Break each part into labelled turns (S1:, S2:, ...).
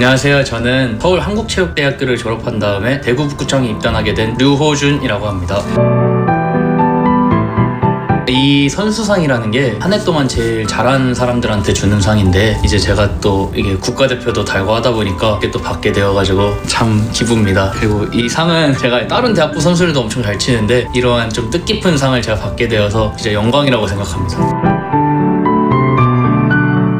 S1: 안녕하세요. 저는 서울 한국체육대학교를 졸업한 다음에 대구 북구청에 입단하게 된 류호준이라고 합니다. 이 선수상이라는 게 한 해 동안 제일 잘한 사람들한테 주는 상인데 이제 제가 또 이게 국가대표도 달고 하다 보니까 이게 또 받게 되어가지고 참 기쁩니다. 그리고 이 상은 제가 다른 대학부 선수들도 엄청 잘 치는데 이러한 좀 뜻깊은 상을 제가 받게 되어서 진짜 영광이라고 생각합니다.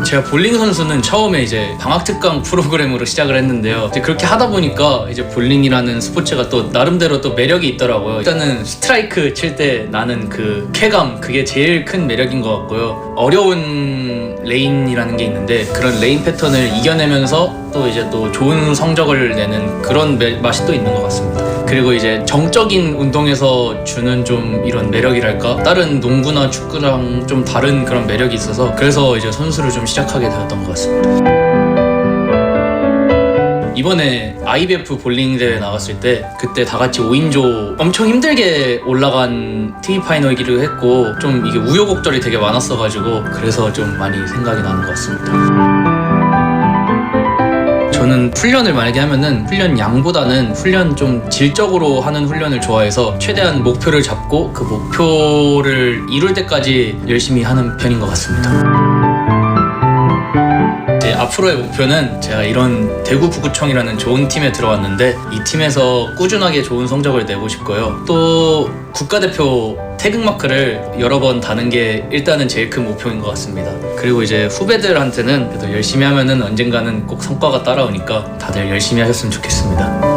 S1: 제가 볼링 선수는 처음에 이제 방학 특강 프로그램으로 시작을 했는데요. 이제 그렇게 하다 보니까 이제 볼링이라는 스포츠가 또 나름대로 또 매력이 있더라고요. 일단은 스트라이크 칠 때 나는 그 쾌감 그게 제일 큰 매력인 것 같고요. 어려운 레인이라는 게 있는데 그런 레인 패턴을 이겨내면서 또 이제 또 좋은 성적을 내는 그런 매- 맛이 또 있는 것 같습니다. 그리고 이제 정적인 운동에서 주는 좀 이런 매력이랄까 다른 농구나 축구랑 좀 다른 그런 매력이 있어서 그래서 이제 선수를 좀 시작 하게 되었던 것 같습니다. 이번에 IBF 볼링 대회 나갔을 때 그때 다 같이 5인조 엄청 힘들게 올라간 TV 파이널이기도 했고 좀 이게 우여곡절이 되게 많았어가지고 그래서 좀 많이 생각이 나는 것 같습니다. 저는 훈련을 만약에 하면은 훈련 양보다는 훈련 좀 질적으로 하는 훈련을 좋아해서 최대한 목표를 잡고 그 목표를 이룰 때까지 열심히 하는 편인 것 같습니다. 제 앞으로의 목표는 제가 이런 대구 북구청이라는 좋은 팀에 들어왔는데 이 팀에서 꾸준하게 좋은 성적을 내고 싶고요. 또 국가대표 태극마크를 여러 번 다는 게 일단은 제일 큰 목표인 것 같습니다. 그리고 이제 후배들한테는 그래도 열심히 하면은 언젠가는 꼭 성과가 따라오니까 다들 열심히 하셨으면 좋겠습니다.